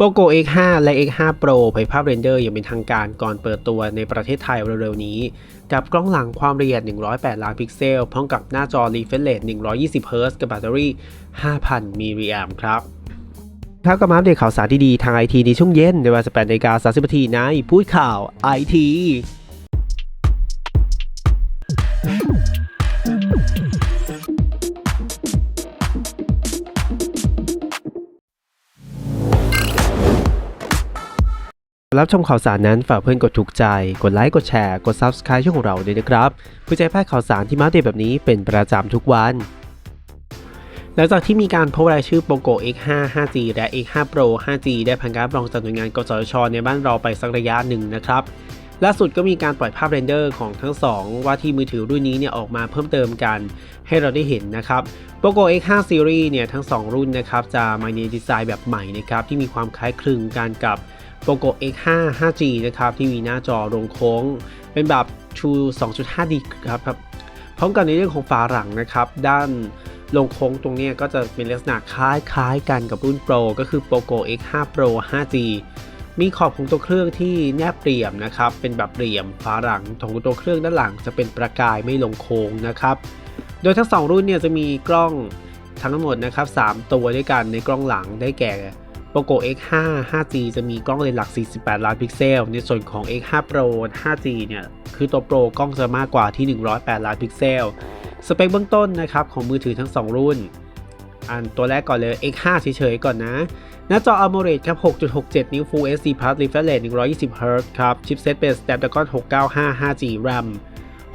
POCO X5 และ X5 Pro เผยภาพเรนเดอร์อย่างเป็นทางการก่อนเปิดตัวในประเทศไทยเร็วๆนี้ กับกล้องหลังความละเอียด 108 ล้านพิกเซล พร้อมกับหน้าจอ refresh rate 120 Hz กับแบตเตอรี่ 5,000 มิลลิแอมป์ครับครับกับมาอัปเดตข่าวสารดีๆทางไอทีในช่วงเย็นในเวลา18นาฬิกา30นาทีในพูดข่าวไอที รับชมข่าวสารนั้นฝากเพื่อนกดถูกใจ กดไลค์ กดแชร์ กด Subscribe ช่องของเราด้วยนะครับเพื่อจะให้พลาดข่าวสารที่มาเดตแบบนี้เป็นประจำทุกวัน หลังจากที่มีการพบรายชื่อ POCO X5 5G และ X5 Pro 5G ได้ผ่านการรับรองจากหน่วยงานกสทชในบ้านเราไปสักระยะหนึ่งนะครับล่าสุดก็มีการปล่อยภาพเรนเดอร์ของทั้ง 2 ว่าที่มือถือรุ่นนี้เนี่ยออกมาเพิ่มเติมกันให้เราได้เห็นนะครับ POCO X5 Series เนี่ยทั้ง 2 รุ่นนะครับจะมาในดีไซน์แบบใหม่นะครับที่มีความคล้ายคลึงกันกับ POCO X5 5G นะครับ ที่มีหน้าจอโรงโค้ง เป็นแบบ True 2.5D ครับครับ พร้อมกับในเรื่องของฝาหลังนะครับ ด้านลงโค้งตรงนี้ก็จะเป็นลักษณะคล้ายๆกันกับรุ่น Pro ก็คือ POCO X5 Pro 5G มีขอบของตัวเครื่องที่แนบเรียมนะครับ เป็นแบบเรียมฝาหลังของตัวเครื่องด้านหลังจะเป็นประกายไม่ลงโค้งนะครับ โดยทั้ง 2 รุ่นเนี่ยจะมีกล้องทั้งหมดนะครับ 3 ตัวด้วยกันในกล้องหลังได้แก่ POCO X5 5G จะมีกล้องเลนส์หลัก 48 ล้านพิกเซล ในส่วนของ X5 Pro 5G เนี่ย คือตัว Pro กล้องจะมากกว่าที่ 108 ล้านพิกเซล สเปคเบื้องต้นนะครับ ของมือถือทั้ง 2 รุ่น อันตัวแรกก่อนเลย X5 เฉยๆก่อนนะ หน้าจอ AMOLED ครับ 6.67 นิ้ว Full HD Plus refresh rate 120 Hz ครับ ชิปเซตเป็น Snapdragon 695 5G RAM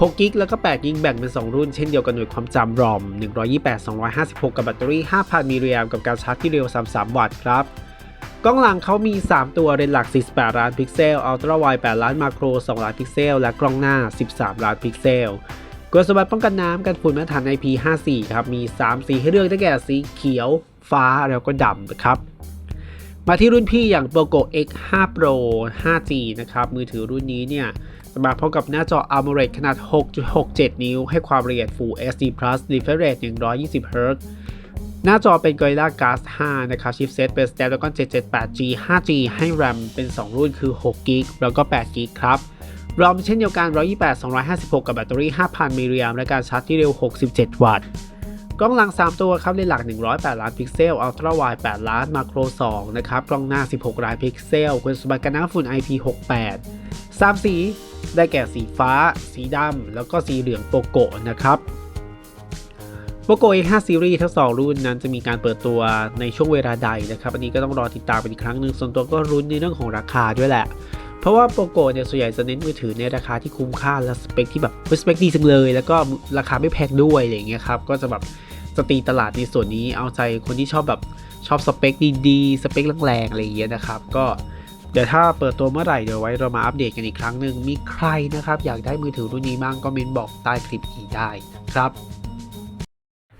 6กิกแล้วก็8กิกแบ่งเป็น 2 รุ่นเช่นเดียวกันหน่วยความจำ ROM 128 256 กับแบตเตอรี่ 5,000มิลลิแอมป์กับการชาร์จที่เร็ว 33 วัตต์ครับ กล้องหลังเขามี 3 ตัวเรนส์หลัก 48 ล้านพิกเซล อัลตร้าไวด์8ล้านมาโคร 2 ล้านพิกเซล และกล้องหน้า 13 ล้านพิกเซลคุณสมบัติป้องกันน้ำกันฝุ่นมาตรฐาน IP54 ครับ มี 3 สีให้เลือกได้แก่สีเขียว ฟ้าแล้วก็ดำนะครับ มาที่รุ่นพี่อย่าง POCO X5 Pro 5G นะครับ มือถือรุ่นนี้เนี่ยจะมาพร้อมกับหน้าจอ AMOLED ขนาด 6.67 นิ้ว ให้ความละเอียด Full HD Plus refresh rate 120 Hz หน้าจอเป็น Gorilla Glass 5 นะครับ ชิปเซตเป็น Snapdragon 778G 5G ให้ RAM เป็น 2 รุ่นคือ 6 g b แล้วก็ 8 g b ครับ ROM เช่นเดียวกัน 128 256 กับแบตเตอรี่ 5,000มิลลิแอมและการชาร์จที่เร็ว 67 วัตต์ กล้องหลัง 3 ตัวครับเลนส์หลัก 108 ล้านพิกเซล อัลตร้าไวด์ 8 ล้าน มาโคร 2 นะครับ กล้องหน้า 16 ล้านพิกเซล คุณสมบัติกันน้ำฝุ่น IP68 3 สี ได้แก่สีฟ้า สีดำ แล้วก็สีเหลืองโปโกะนะครับ POCO X5 Series ทั้ง 2 รุ่นนั้นจะมีการเปิดตัวในช่วงเวลาใดนะครับ อันนี้ก็ต้องรอติดตามเป็นอีกครั้งหนึ่งส่วนตัวก็รุ้นในเรื่องของราคาด้วยแหละ เพราะว่า POCO เนี่ยส่วนใหญ่จะเน้นมือถือในราคาที่คุ้มค่าและสเปคที่แบบสเปคดีจังเลย แล้วก็ราคาไม่แพงด้วยอะไรอย่างเงี้ยครับ ก็จะแบบจะตีตลาดในส่วนนี้เอาใจคนที่ชอบแบบชอบสเปคดีๆ สเปคแรงๆอะไรอย่างเงี้ยนะครับ ก็เดี๋ยวถ้าเปิดตัวเมื่อไหร่เดี๋ยวไว้เรามาอัปเดตกันอีกครั้งหนึ่งมีใครนะครับอยากได้มือถือรุ่นนี้บ้างก็เมนบอกใต้คลิปนี้ได้ครับ